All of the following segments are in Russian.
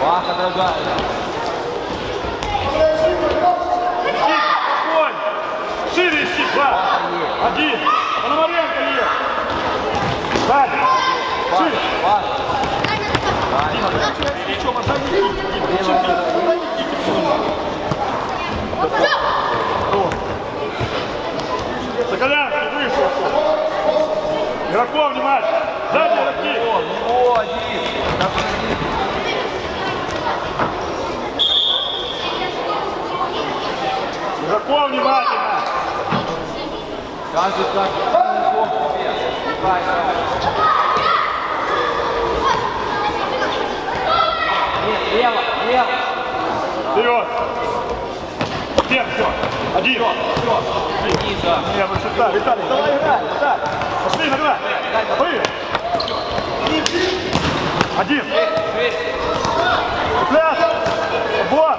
Паха другая. Спокойно. Шире ищи, два. Один. Пономаренко есть. Сзади. Шире. О. Соколянский вышел. Игроков, внимательно. Сзади. Него, в него один. Один. Игроков, внимательно. Каждый шаг целиком к себе. Играй, играй. Нет, лево, лево. Вперед. Всем, все. Один. Ниже. Не, ну что, Виталий, давай играй, Виталий. Пошли, играй. Вы. Один. Пляс. Вот.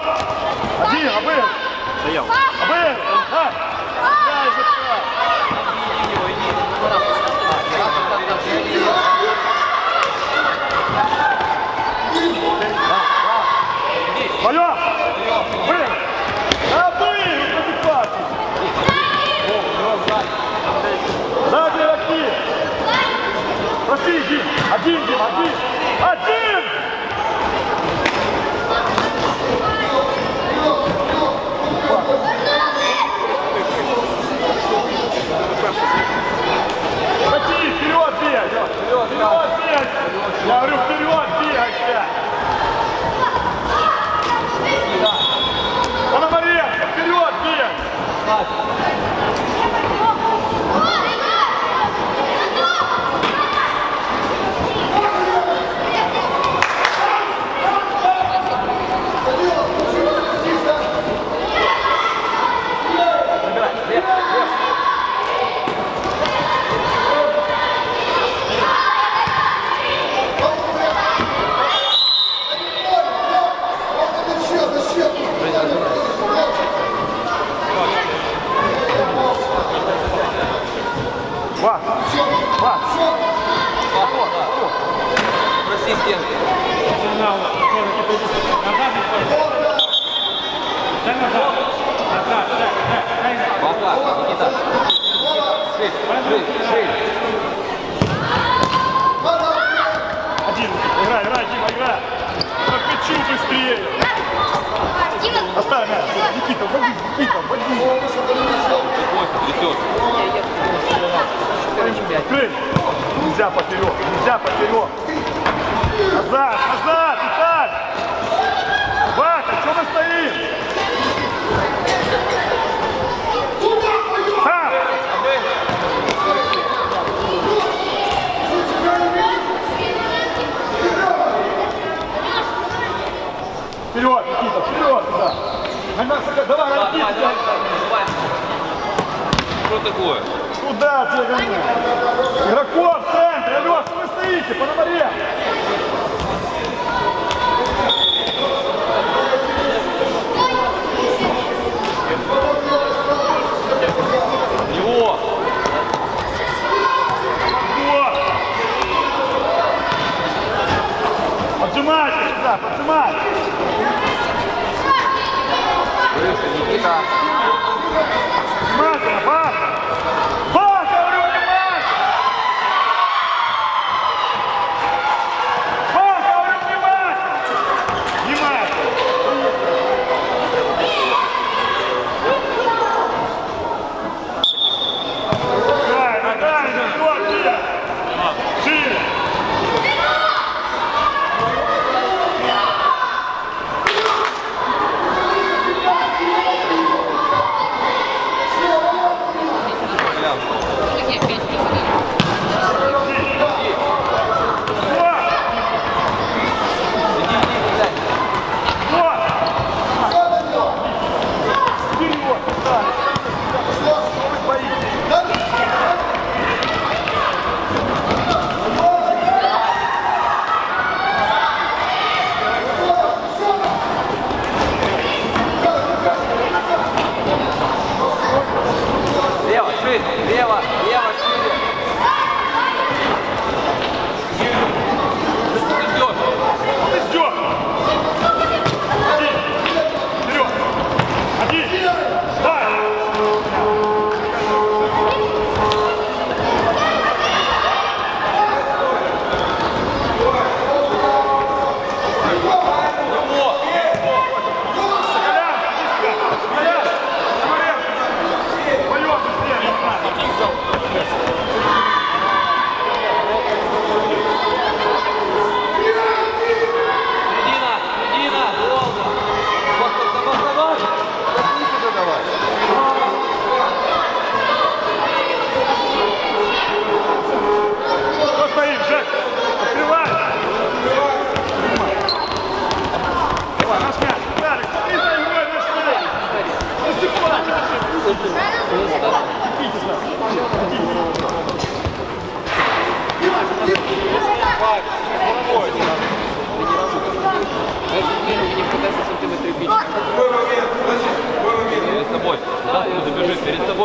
Один, обыр. Даем. Обыр. А. Да, и запускай. Иди, его, иди. Вдвоем. Обыр. Обыр. Покупайте. Сзади игроки. Проси, Дим. Один, Дим, один. Один. Вперед бегай. Вперед бегай. Я говорю, вперед бегайся. Пономаренко, вперед бегай. Вас, вас. Проси стенку. Паха, Никита. Шире, шире, шире. Один. Играй, играй, Дима, играй. Прокачу быстрее. Оставь мяч. Никита, води, Никита, води. Открыть. Нельзя поперек, нельзя поперек. Назад, назад, Виталь. Вака, что мы стоим? Вперед, Никита, вперед туда. На нас, давай, Давай, давай, давай, давай. Что такое? Куда тебе? Игроков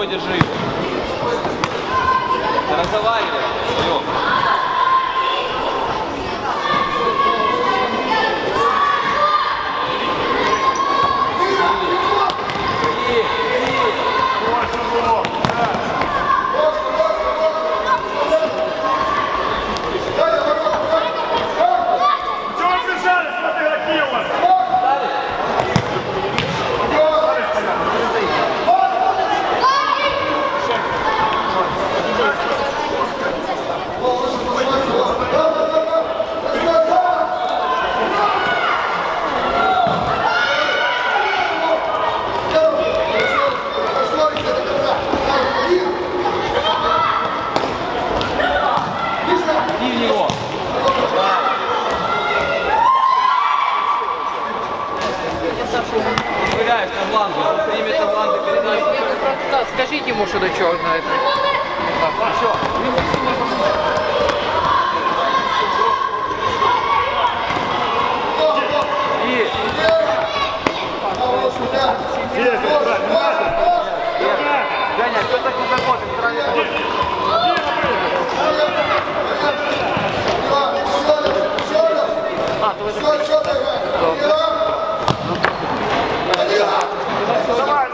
держи его. Разговаривай. Не надо. Женя, что так не заходит? А, то так Давай,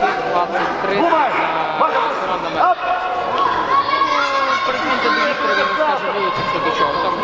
давай. Е, банкет 23 Бувай! на ресторан на Оп! Прикиньте до Віктора, він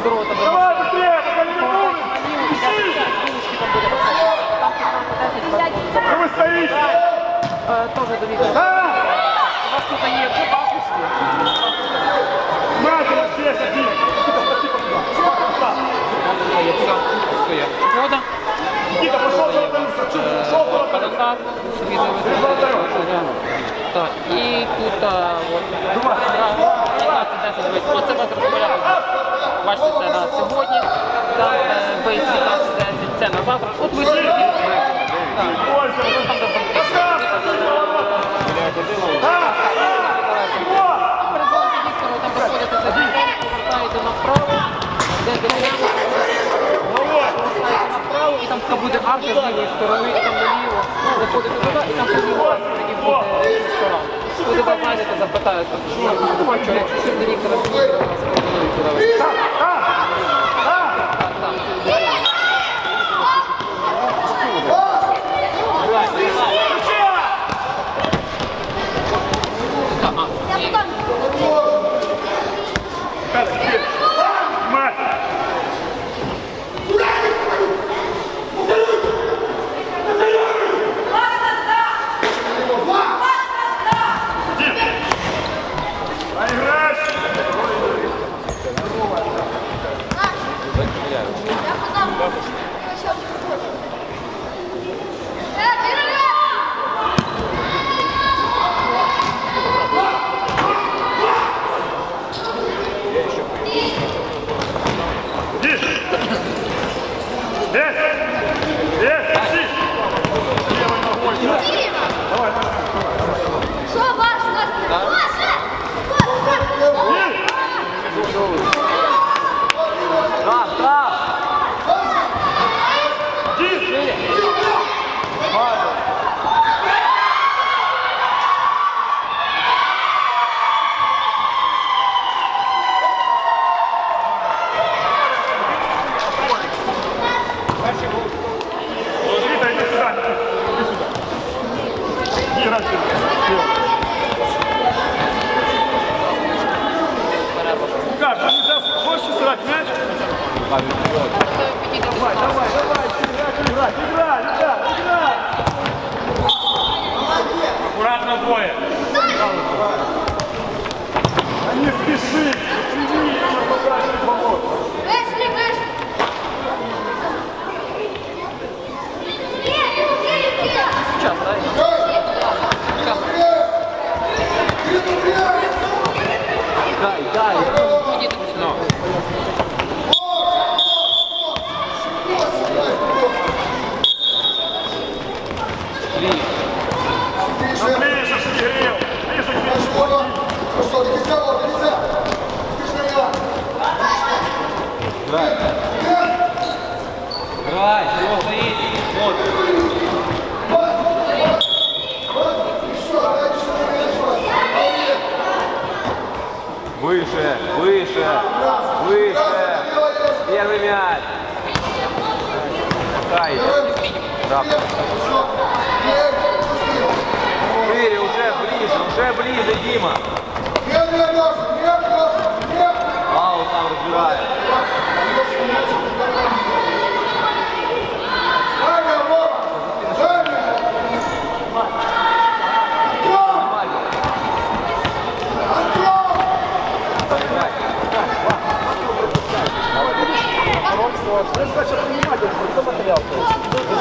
да, на Мадуро, там Давай быстрее, пока не вернулись! Что вы стоите? теж до Віктора. А! У вас тут є по бабусі. Матери все садись! Никита, прости, пошла. Є все. Своє. Вода. Никита, пошел в вратарю, пошел в вратарю. Патака. Собі дивитися. Так, і тут, а, от, 15-10, дивись, оце вас розпорядок. Бачите, це на сьогодні, там е, виїзд 15-10, це на завтра. От ви! Вот! Передзвоните Віктору, там і там буде арка з лівої сторони, і там наліво, заходите туди, і там по лівому тоді буде ресторан. Туди ви знайдете, запитаєте, що хочу, якщо щось до Віктора Кар, ты сейчас хочешь сыграть мяч? Давай, давай, давай, играть, играть, играть, играть, играть. Аккуратно боя. Да не спеши. Хорошо, нельзя, вот, нельзя. Ты ж меня. Грай. Грай, все, стоит. Вот. Выше, выше, выше. Первый мяч. Дай. Да. Шире, уже ближе, уже ближе, Дима. Нет, нет, Леша, нет, Леша, нет. Пау там разбирает. Дай мне, Рома, дай мне. Антон!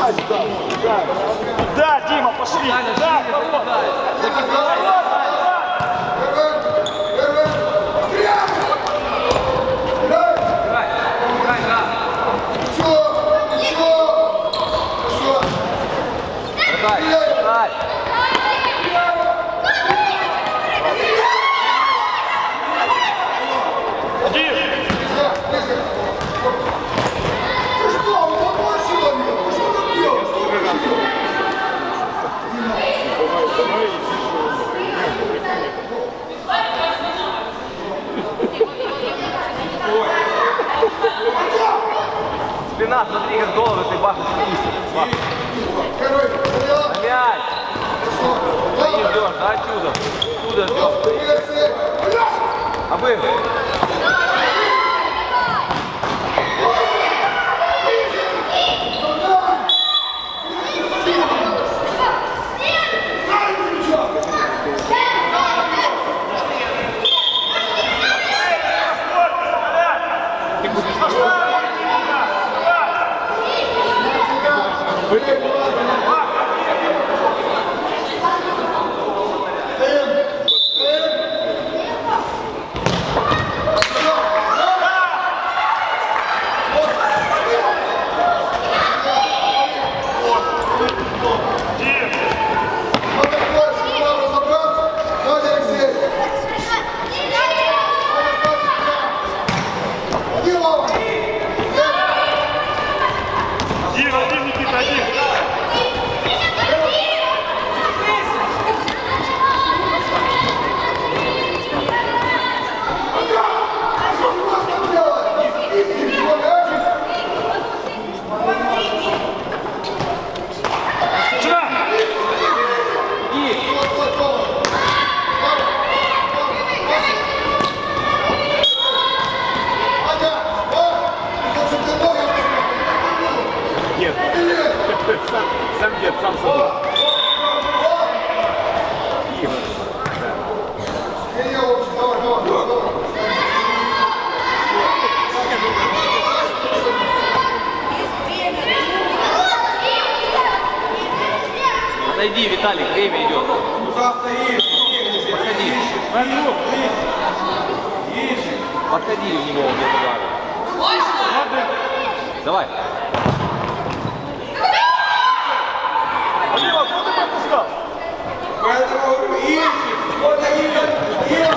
Антон! Да, Дима, пошли. Да, Играй, играй, да. Дай, дай. один. Спина, смотри, как долго ты бахнешь. На мяч. Стоишь, ждешь, да, отсюда. Отсюда ждешь. Обыгрывай. Один, Виталик, время идет. Подходи. Подходи в него, он без удара. Давай. Дима, куда ты пропускал? Один.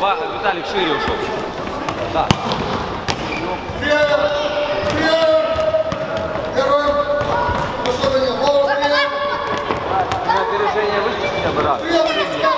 Ва- Виталик шире ушел. Да. Опережение вышли хотя